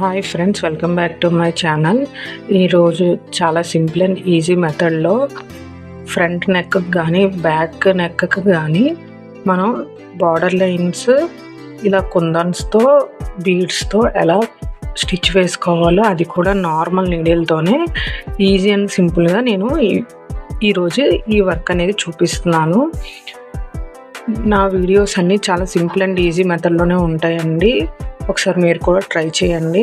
Hi friends welcome back to my channel ఈరోజు చాలా simple and easy మెథడ్లో front neck కానీ బ్యాక్ నెక్కి కానీ మనం బార్డర్ లైన్స్ ఇలా కుందన్స్తో బీడ్స్తో ఎలా స్టిచ్ వేసుకోవాలో అది కూడా నార్మల్ నీడిల్తోనే ఈజీ అండ్ సింపుల్గా నేను ఈరోజు ఈ వర్క్ అనేది చూపిస్తున్నాను. నా వీడియోస్ అన్నీ చాలా సింపుల్ అండ్ ఈజీ మెథడ్లోనే ఉంటాయండి. ఒకసారి మీరు కూడా ట్రై చేయండి.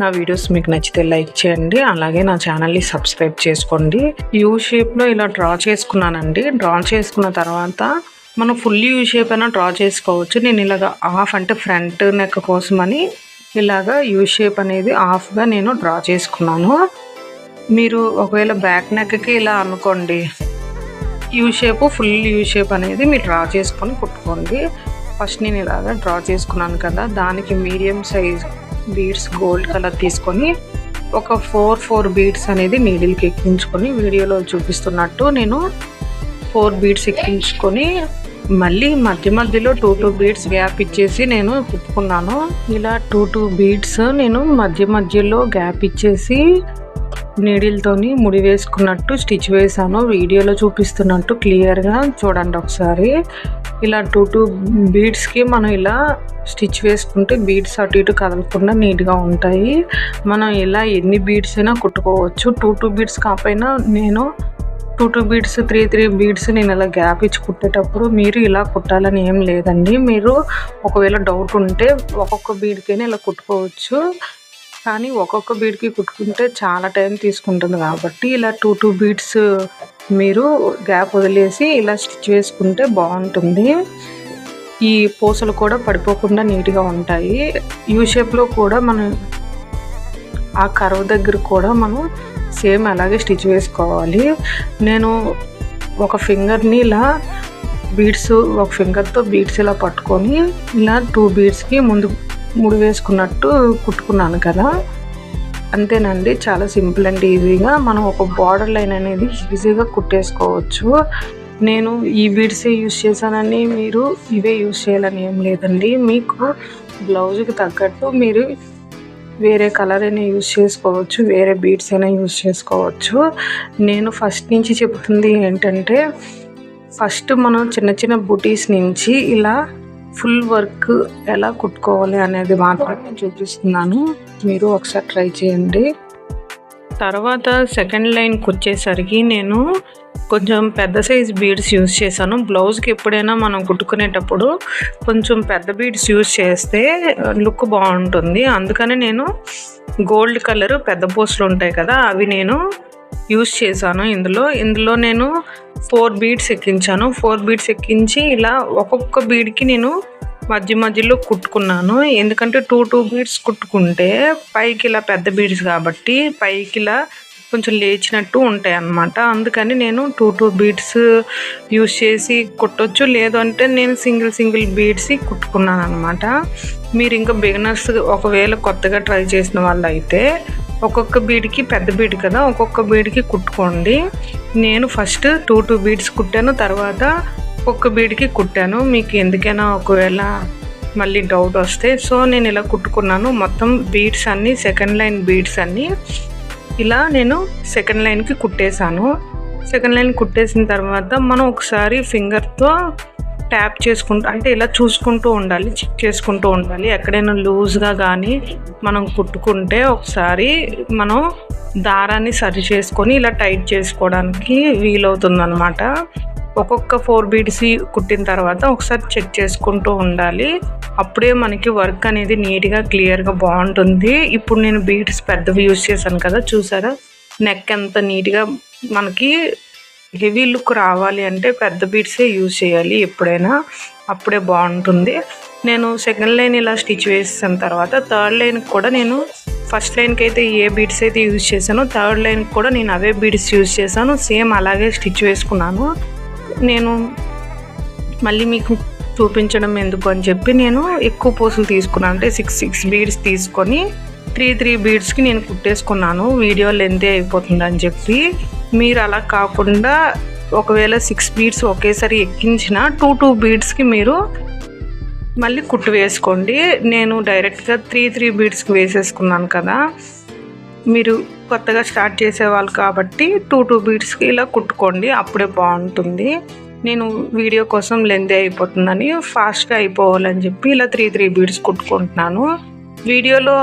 నా వీడియోస్ మీకు నచ్చితే లైక్ చేయండి. అలాగే నా ఛానల్ని సబ్స్క్రైబ్ చేసుకోండి. యూ షేప్లో ఇలా డ్రా చేసుకున్నానండి. డ్రా చేసుకున్న తర్వాత మనం ఫుల్ యూ షేప్ అయినా డ్రా చేసుకోవచ్చు. నేను ఇలాగ హాఫ్ అంటే ఫ్రంట్ నెక్ కోసమని ఇలాగా యూ షేప్ అనేది హాఫ్గా నేను డ్రా చేసుకున్నాను. మీరు ఒకవేళ బ్యాక్ నెక్కి ఇలా అనుకోండి. U shape full U shape అనేది మీరు డ్రా చేసుకొని కుట్టుకోండి. ఫస్ట్ నేను ఇలాగా డ్రా చేసుకున్నాను కదా దానికి medium size beads gold colour తీసుకొని ఒక ఫోర్ ఫోర్ బీడ్స్ అనేది నీడిల్కి ఎక్కించుకొని వీడియోలో చూపిస్తున్నట్టు నేను ఫోర్ బీడ్స్ ఎక్కించుకొని మళ్ళీ మధ్య మధ్యలో టూ టూ బీడ్స్ గ్యాప్ ఇచ్చేసి నేను కుట్టుకున్నాను ఇలా టూ టూ బీడ్స్ నేను మధ్య మధ్యలో గ్యాప్ ఇచ్చేసి నీడిల్తోని ముడి వేసుకున్నట్టు స్టిచ్ వేసాను వీడియోలో చూపిస్తున్నట్టు క్లియర్గా చూడండి ఒకసారి. ఇలా టూ టూ బీడ్స్కి మనం ఇలా స్టిచ్ వేసుకుంటే బీడ్స్ అటు ఇటు కదలకుండా నీట్గా ఉంటాయి. మనం ఇలా ఎన్ని బీడ్స్ అయినా కుట్టుకోవచ్చు. టూ టూ బీడ్స్ కాకపోయినా నేను two two beads three three beads నేను ఇలా గ్యాప్ ఇచ్చి కుట్టేటప్పుడు మీరు ఇలా కుట్టాలని ఏం లేదండి. మీరు ఒకవేళ డౌట్ ఉంటే ఒక్కొక్క బీడ్కైనా ఇలా కుట్టుకోవచ్చు. కానీ ఒక్కొక్క బీడ్కి కుట్టుకుంటే చాలా టైం తీసుకుంటుంది కాబట్టి ఇలా టూ టూ బీడ్స్ మీరు గ్యాప్ వదిలేసి ఇలా స్టిచ్ వేసుకుంటే బాగుంటుంది. ఈ పూసలు కూడా పడిపోకుండా నీట్గా ఉంటాయి. యూ షేప్లో కూడా మనం ఆ కర్వ్ దగ్గర కూడా మనం సేమ్ అలాగే స్టిచ్ వేసుకోవాలి. నేను ఒక ఫింగర్ని ఇలా బీడ్స్ ఒక ఫింగర్తో బీడ్స్ ఇలా పట్టుకొని ఇలా టూ బీడ్స్కి ముందు ముడి వేసుకున్నట్టు కుట్టుకున్నాను కదా. అంతేనండి చాలా సింపుల్ అండ్ ఈజీగా మనం ఒక బార్డర్ లైన్ అనేది ఈజీగా కుట్టేసుకోవచ్చు. నేను ఈ బీడ్సే యూస్ చేశానని మీరు ఇవే యూస్ చేయాలని ఏం లేదండి. మీకు బ్లౌజ్కి తగ్గట్టు మీరు వేరే కలర్ అయినా యూస్ చేసుకోవచ్చు వేరే బీడ్స్ అయినా యూస్ చేసుకోవచ్చు. నేను ఫస్ట్ నుంచి చెప్తుంది ఏంటంటే ఫస్ట్ మనం చిన్న చిన్న బుటీస్ నుంచి ఇలా ఫుల్ వర్క్ ఎలా కుట్టుకోవాలి అనేది మాత్రమే చూపిస్తున్నాను. మీరు ఒకసారి ట్రై చేయండి. తర్వాత సెకండ్ లైన్కి వచ్చేసరికి నేను కొంచెం పెద్ద సైజ్ బీడ్స్ యూజ్ చేశాను. బ్లౌజ్కి ఎప్పుడైనా మనం కుట్టుకునేటప్పుడు కొంచెం పెద్ద బీడ్స్ యూస్ చేస్తే లుక్ బాగుంటుంది. అందుకని నేను గోల్డ్ కలర్ పెద్ద పోస్టులు ఉంటాయి కదా అవి నేను యూస్ చేశాను. ఇందులో ఇందులో నేను ఫోర్ బీడ్స్ ఎక్కించాను. ఫోర్ బీడ్స్ ఎక్కించి ఇలా ఒక్కొక్క బీడ్కి నేను మధ్య మధ్యలో కుట్టుకున్నాను. ఎందుకంటే టూ టూ బీడ్స్ కుట్టుకుంటే పైకి ఇలా పెద్ద బీడ్స్ కాబట్టి పైకి ఇలా కొంచెం లేచినట్టు ఉంటాయి అన్నమాట అందుకని నేను టూ టూ బీడ్స్ యూస్ చేసి కుట్టొచ్చు. లేదు అంటే నేను సింగిల్ సింగిల్ బీట్స్ కుట్టుకున్నాను అనమాట మీరు ఇంకా బిగినర్స్ ఒకవేళ కొత్తగా ట్రై చేసిన వాళ్ళు అయితే ఒక్కొక్క బీడ్కి పెద్ద బీడ్ కదా ఒక్కొక్క బీడ్కి కుట్టుకోండి. నేను ఫస్ట్ టూ టూ బీడ్స్ కుట్టాను తర్వాత ఒక్కొక్క బీడ్కి కుట్టాను. మీకు ఎందుకైనా ఒకవేళ మళ్ళీ డౌట్ వస్తే సో నేను ఇలా కుట్టుకున్నాను. మొత్తం బీడ్స్ అన్నీ సెకండ్ లైన్ బీడ్స్ అన్నీ ఇలా నేను సెకండ్ లైన్కి కుట్టేశాను. సెకండ్ లైన్ కుట్టేసిన తర్వాత మనం ఒకసారి ఫింగర్తో ట్యాప్ చేసుకుంటూ అంటే ఇలా చూసుకుంటూ ఉండాలి చెక్ చేసుకుంటూ ఉండాలి. ఎక్కడైనా లూజ్గా కానీ మనం కుట్టుకుంటే ఒకసారి మనం దారాన్ని సరి చేసుకొని ఇలా టైట్ చేసుకోవడానికి వీలవుతుంది అనమాట ఒక్కొక్క ఫోర్ బీడ్స్ కుట్టిన తర్వాత ఒకసారి చెక్ చేసుకుంటూ ఉండాలి. అప్పుడే మనకి వర్క్ అనేది నీట్గా క్లియర్గా బాగుంటుంది. ఇప్పుడు నేను బీడ్స్ పెద్దవి యూజ్ చేశాను కదా చూసారా? నెక్ ఎంత నీట్గా మనకి హెవీ లుక్ రావాలి అంటే పెద్ద బీడ్సే యూజ్ చేయాలి ఎప్పుడైనా. అప్పుడే బాగుంటుంది. నేను సెకండ్ లైన్ ఇలా స్టిచ్ వేసిన తర్వాత థర్డ్ లైన్ కూడా నేను ఫస్ట్ లైన్కి అయితే ఏ బీడ్స్ అయితే యూజ్ చేశానో థర్డ్ లైన్కి కూడా నేను అవే బీడ్స్ యూజ్ చేశాను. సేమ్ అలాగే స్టిచ్ వేసుకున్నాను. నేను మళ్ళీ మీకు చూపించడం ఎందుకు అని చెప్పి నేను ఎక్కువ పూసలు తీసుకున్నాను. అంటే సిక్స్ సిక్స్ బీడ్స్ తీసుకొని త్రీ త్రీ బీడ్స్కి నేను కుట్టేసుకున్నాను. వీడియో లెంతే అయిపోతుంది అని చెప్పి. మీరు అలా కాకుండా ఒకవేళ సిక్స్ బీడ్స్ ఒకేసారి ఎక్కించిన టూ టూ బీడ్స్కి మీరు మళ్ళీ కుట్టు వేసుకోండి. నేను డైరెక్ట్గా త్రీ త్రీ బీడ్స్కి వేసేసుకున్నాను కదా. మీరు కొత్తగా స్టార్ట్ చేసేవాళ్ళు కాబట్టి టూ టూ బీడ్స్కి ఇలా కుట్టుకోండి. అప్పుడే బాగుంటుంది. నేను వీడియో కోసం లెందే అయిపోతుందని ఫాస్ట్గా అయిపోవాలని చెప్పి ఇలా త్రీ త్రీ బీడ్స్ కుట్టుకుంటున్నాను. వీడియోలో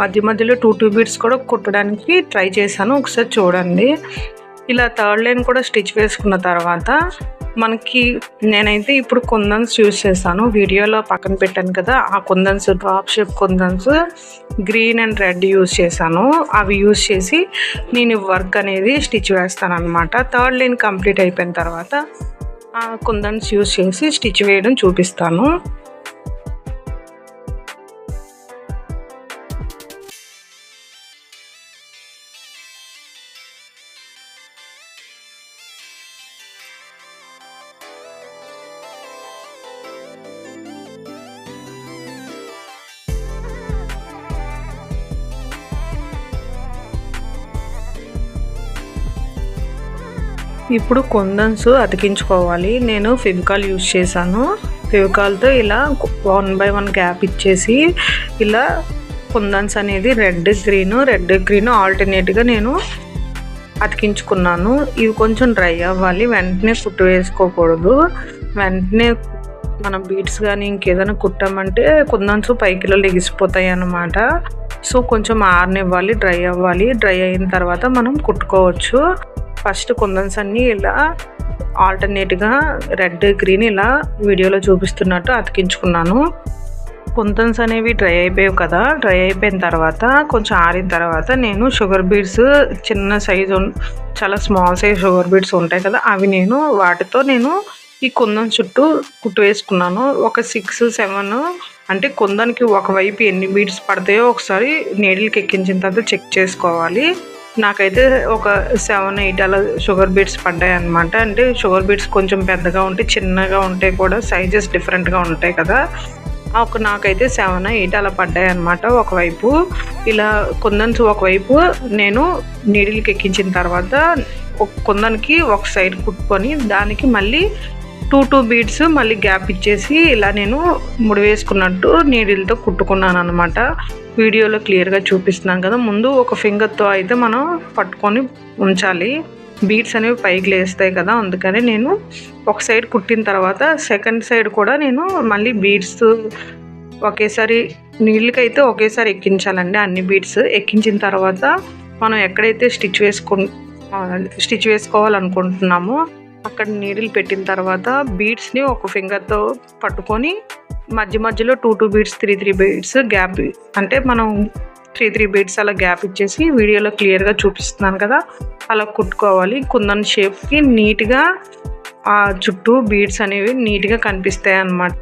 మధ్య మధ్యలో టూ టూ బీడ్స్ కూడా కుట్టడానికి ట్రై చేశాను. ఒకసారి చూడండి. ఇలా థర్డ్ లైన్ కూడా స్టిచ్ వేసుకున్న తర్వాత మనకి నేనైతే ఇప్పుడు కుందన్స్ యూజ్ చేస్తాను వీడియోలో పక్కన పెట్టాను కదా ఆ kundans drop shape kundans green and red use చేశాను. అవి యూజ్ చేసి నేను వర్క్ అనేది స్టిచ్ వేస్తాను అనమాట థర్డ్ లైన్ కంప్లీట్ అయిపోయిన తర్వాత కుందన్స్ యూజ్ చేసి స్టిచ్ వేయడం చూపిస్తాను. ఇప్పుడు కుందన్స్ అతికించుకోవాలి. నేను ఫెవికాల్ యూజ్ చేశాను. ఫెవికాల్తో ఇలా వన్ బై వన్ గ్యాప్ ఇచ్చేసి ఇలా కుందన్స్ అనేది రెడ్ గ్రీన్ రెడ్ గ్రీన్ ఆల్టర్నేట్గా నేను అతికించుకున్నాను. ఇవి కొంచెం డ్రై అవ్వాలి. వెంటనే కుట్టు వేసుకోకూడదు. వెంటనే మనం బీట్స్ కానీ ఇంకేదైనా కుట్టామంటే కుందన్స్ పైకిలో లెగిసిపోతాయి అన్నమాట. సో కొంచెం ఆరనివ్వాలి డ్రై అవ్వాలి. డ్రై అయిన తర్వాత మనం కుట్టుకోవచ్చు. ఫస్ట్ కుందన్స్ అన్నీ ఇలా ఆల్టర్నేట్గా రెడ్ గ్రీన్ ఇలా వీడియోలో చూపిస్తున్నట్టు అతికించుకున్నాను. కుందన్స్ అనేవి డ్రై అయిపోయావు కదా డ్రై అయిపోయిన తర్వాత కొంచెం ఆరిన తర్వాత నేను షుగర్ బీడ్స్ చిన్న సైజు చాలా స్మాల్ సైజ్ షుగర్ బీడ్స్ ఉంటాయి కదా అవి నేను వాటితో నేను ఈ కుందన్ చుట్టూ కుట్టు వేసుకున్నాను. ఒక సిక్స్ సెవెన్ అంటే కుందన్కి ఒకవైపు ఎన్ని బీడ్స్ పడతాయో ఒకసారి నీడిల్కి ఎక్కించిన తర్వాత చెక్ చేసుకోవాలి. నాకైతే ఒక సెవెన్ ఎయిట్ అలా షుగర్ బీట్స్ పడ్డాయి అనమాట అంటే షుగర్ బీట్స్ కొంచెం పెద్దగా ఉంటాయి చిన్నగా ఉంటాయి కూడా సైజెస్ డిఫరెంట్గా ఉంటాయి కదా. ఒక నాకైతే సెవెన్ ఎయిట్ అలా పడ్డాయి అనమాట ఒకవైపు. ఇలా కుందన్స్ ఒకవైపు నేను నీడిల్కి ఎక్కించిన తర్వాత కుందన్కి ఒక సైడ్ కుట్టుకొని దానికి మళ్ళీ టూ టూ బీడ్స్ మళ్ళీ గ్యాప్ ఇచ్చేసి ఇలా నేను ముడి వేసుకున్నట్టు నీడిల్తో కుట్టుకున్నాను అనమాట వీడియోలో క్లియర్గా చూపిస్తున్నాను కదా. ముందు ఒక ఫింగర్తో అయితే మనం పట్టుకొని ఉంచాలి. బీడ్స్ అనేవి పైకి లేస్తాయి కదా. అందుకని నేను ఒక సైడ్ కుట్టిన తర్వాత సెకండ్ సైడ్ కూడా నేను మళ్ళీ బీడ్స్ ఒకేసారి నీళ్ళకైతే ఒకేసారి ఎక్కించాలండి అన్ని బీడ్స్. ఎక్కించిన తర్వాత మనం ఎక్కడైతే స్టిచ్ వేసుకు స్టిచ్ వేసుకోవాలనుకుంటున్నామో అక్కడ నీడిల్ పెట్టిన తర్వాత బీడ్స్ని ఒక ఫింగర్తో పట్టుకొని మధ్య మధ్యలో two two beads three three beads gap అంటే మనం త్రీ త్రీ బీడ్స్ అలా గ్యాప్ ఇచ్చేసి వీడియోలో క్లియర్గా చూపిస్తున్నాను కదా అలా కుట్టుకోవాలి. కుందన్ షేప్కి నీట్గా ఆ చుట్టూ బీడ్స్ అనేవి నీట్గా కనిపిస్తాయి అన్నమాట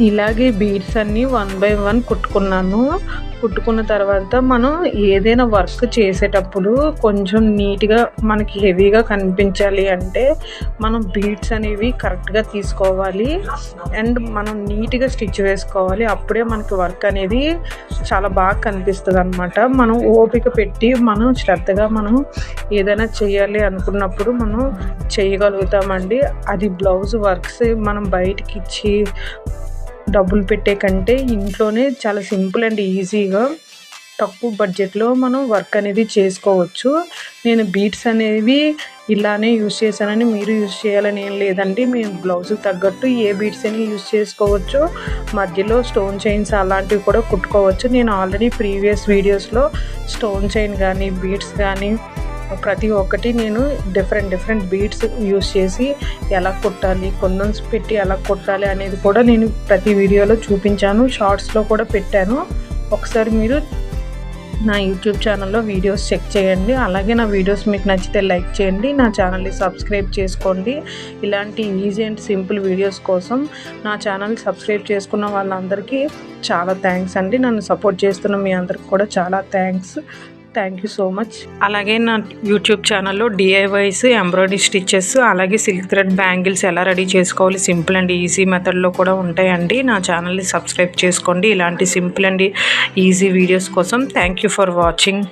ఇలాగే బీడ్స్ అన్నీ వన్ బై వన్ కుట్టుకున్నాను. కుట్టుకున్న తర్వాత మనం ఏదైనా వర్క్ చేసేటప్పుడు కొంచెం నీట్గా మనకి హెవీగా కనిపించాలి అంటే మనం బీడ్స్ అనేవి కరెక్ట్గా తీసుకోవాలి. అండ్ మనం నీట్గా స్టిచ్ వేసుకోవాలి. అప్పుడే మనకి వర్క్ అనేది చాలా బాగా కనిపిస్తుంది అనమాట మనం ఓపిక పెట్టి మనం శ్రద్ధగా మనం ఏదైనా చేయాలి అనుకున్నప్పుడు మనం చేయగలుగుతామండి. అది బ్లౌజ్ వర్క్స్ మనం బయటికి ఇచ్చి డబ్బులు పెట్టే కంటే ఇంట్లోనే చాలా సింపుల్ అండ్ ఈజీగా తక్కువ బడ్జెట్లో మనం వర్క్ అనేది చేసుకోవచ్చు. నేను బీట్స్ అనేవి ఇలానే యూస్ చేశానని మీరు యూస్ చేయాలని ఏం లేదండి. మేము బ్లౌజ్కి తగ్గట్టు ఏ బీట్స్ అని యూస్ చేసుకోవచ్చు. మధ్యలో స్టోన్ చైన్స్ అలాంటివి కూడా కుట్టుకోవచ్చు. నేను ఆల్రెడీ ప్రీవియస్ వీడియోస్లో స్టోన్ చైన్ కానీ బీట్స్ కానీ ప్రతి ఒక్కటి నేను డిఫరెంట్ డిఫరెంట్ బీడ్స్ యూస్ చేసి ఎలా కుట్టాలి కొందన్స్ పెట్టి ఎలా కుట్టాలి అనేది కూడా నేను ప్రతి వీడియోలో చూపించాను. షార్ట్స్లో కూడా పెట్టాను. ఒకసారి మీరు నా యూట్యూబ్ ఛానల్లో వీడియోస్ చెక్ చేయండి. అలాగే నా వీడియోస్ మీకు నచ్చితే లైక్ చేయండి. నా ఛానల్ని సబ్స్క్రైబ్ చేసుకోండి. ఇలాంటి ఈజీ అండ్ సింపుల్ వీడియోస్ కోసం నా ఛానల్ సబ్స్క్రైబ్ చేసుకున్న వాళ్ళందరికీ చాలా థ్యాంక్స్ అండి. నన్ను సపోర్ట్ చేస్తున్న మీ అందరికి కూడా చాలా thanks thank you so much అలాగే నా యూట్యూబ్ ఛానల్లో డిఐవైస్ ఎంబ్రాయిడరీ స్టిచెస్ అలాగే సిల్క్ థ్రెడ్ బ్యాంగిల్స్ ఎలా రెడీ చేసుకోవాలి సింపుల్ అండ్ ఈజీ మెథడ్లో కూడా ఉంటాయండి. నా ఛానల్ని సబ్స్క్రైబ్ చేసుకోండి. ఇలాంటి సింపుల్ అండ్ ఈజీ వీడియోస్ కోసం థ్యాంక్ యూ ఫర్ వాచింగ్